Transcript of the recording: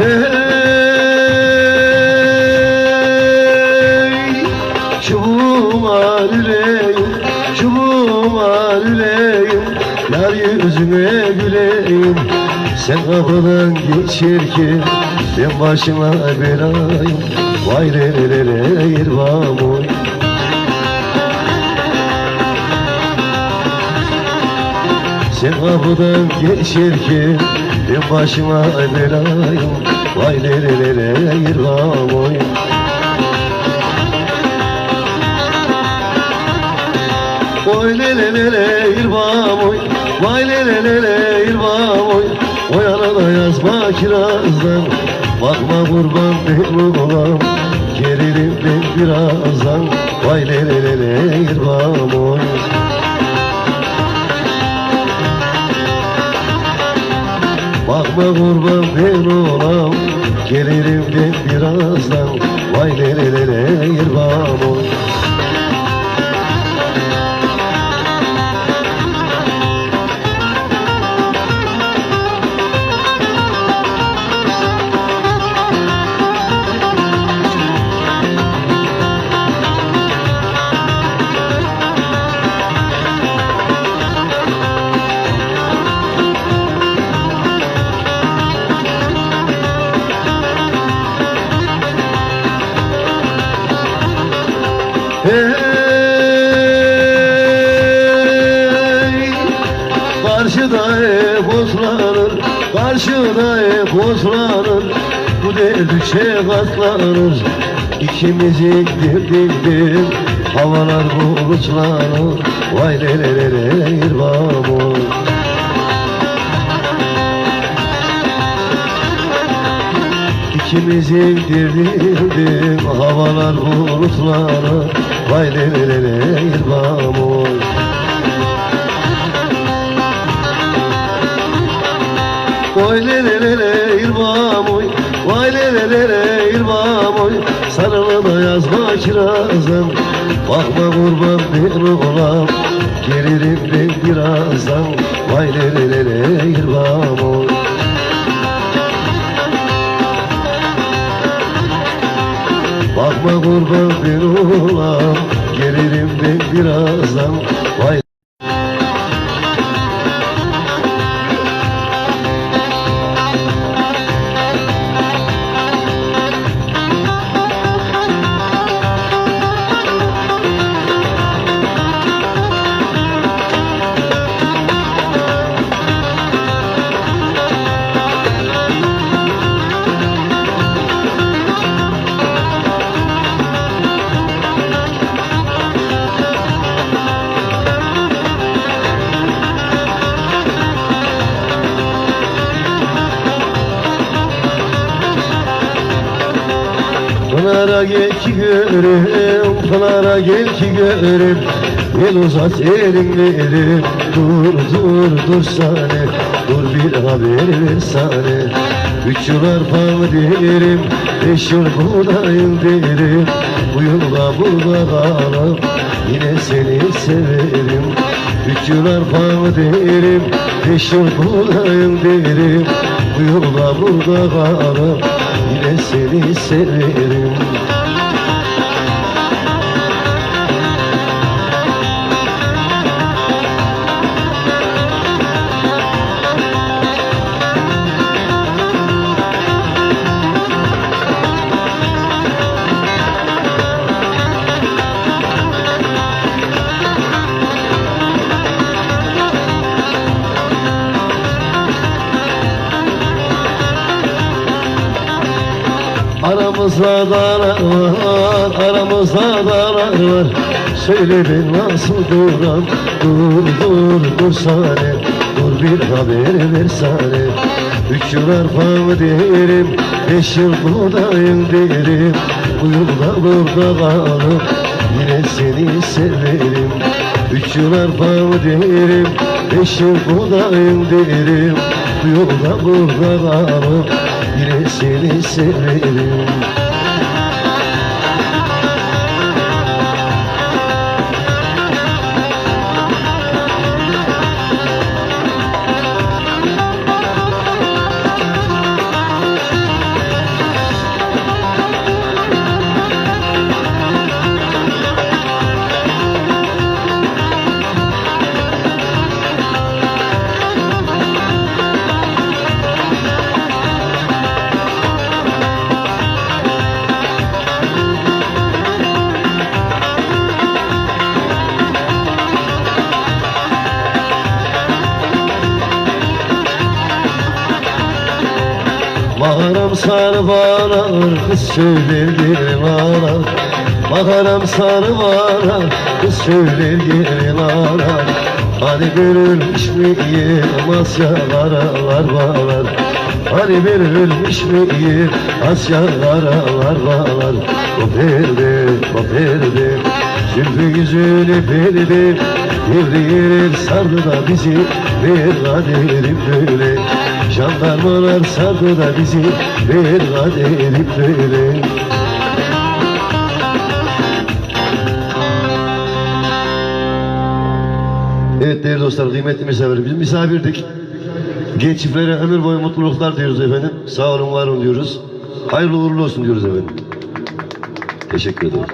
Hey Çumar yüreğim Çumar yüreğim Yar yüzüme güleyim. Sen kapıdan geçirken Ben başıma belayım. Vay re re re re irvamoy Sen kapıdan geçirken ben başıma belayım Vay lelelele irvam oy. Oy lelelele irvam oy Vay lelelele irvam oy. Oy arada yazma kirazdan Bakma kurban benim olam Gerilim ben birazdan Vay lelelele irvam oy Bakma kurban ben olam. Gelirim ben birazdan. Vay lelelele irvam oy Hey, karşıda hep oslanır, karşıda hep oslanır, bu derdüşe katlanır. İkimizin derdinden havalar bulutlanır, vay lelelele irvam oy. İkimizin derdinden havalar bulutlanır, vay lelelele irvam oy. Oy lelelele irmam oy Vay lelelele irmam oy Sarılı yazma kirazdan Bakma kurban bir olam Gelirim ben birazdan. Vay lelelele irmam oy Bakma kurban bir olam Gelirim ben birazdan. Vay Pınara gel ki görüm, Pınara gel ki görüm. El uzat elimleri Dur dur dur sane Dur bir haber ver sane Üç yıl arpamı derim Beş yıl buğdayım derim. Bu yılda burada kalıp Yine seni severim. Üç yıl arpamı derim Beş yıl buğdayım derim. Bu yılda burada kalıp Yine seni severim Aramızda dağlar var, aramızda dağlar var. Söyle ben nasıl duram, dur dur dur sane Dur bir haber ver sane Üç yıl arpamı derim, beş yıl buğdayım derim. Bu yılda burada kalıp yine seni severim. Üç yıl arpamı derim, beş yıl buğdayım derim. Bu yılda burada kalıp yine seni severim Mağaram sarı bağlar kız söyler ağlar Mağaram sarı bağlar kız söyler ağlar Hani görülmüş müyüm Asya karalar bağlar Hani görülmüş müyüm Asya karalar bağlar O perde, o perde Zülfü yüzünü perde Devrilir sardı da bizi. Bir kaderim böyle Jandarmalar sardı da bizi Bir kaderim böyle Evet değerli dostlar, kıymetli misafirler. Biz misafirdik. Genç çiftlere ömür boyu mutluluklar diyoruz efendim. Sağ olun, var olun diyoruz. Hayırlı uğurlu olsun diyoruz efendim. Teşekkür ederim.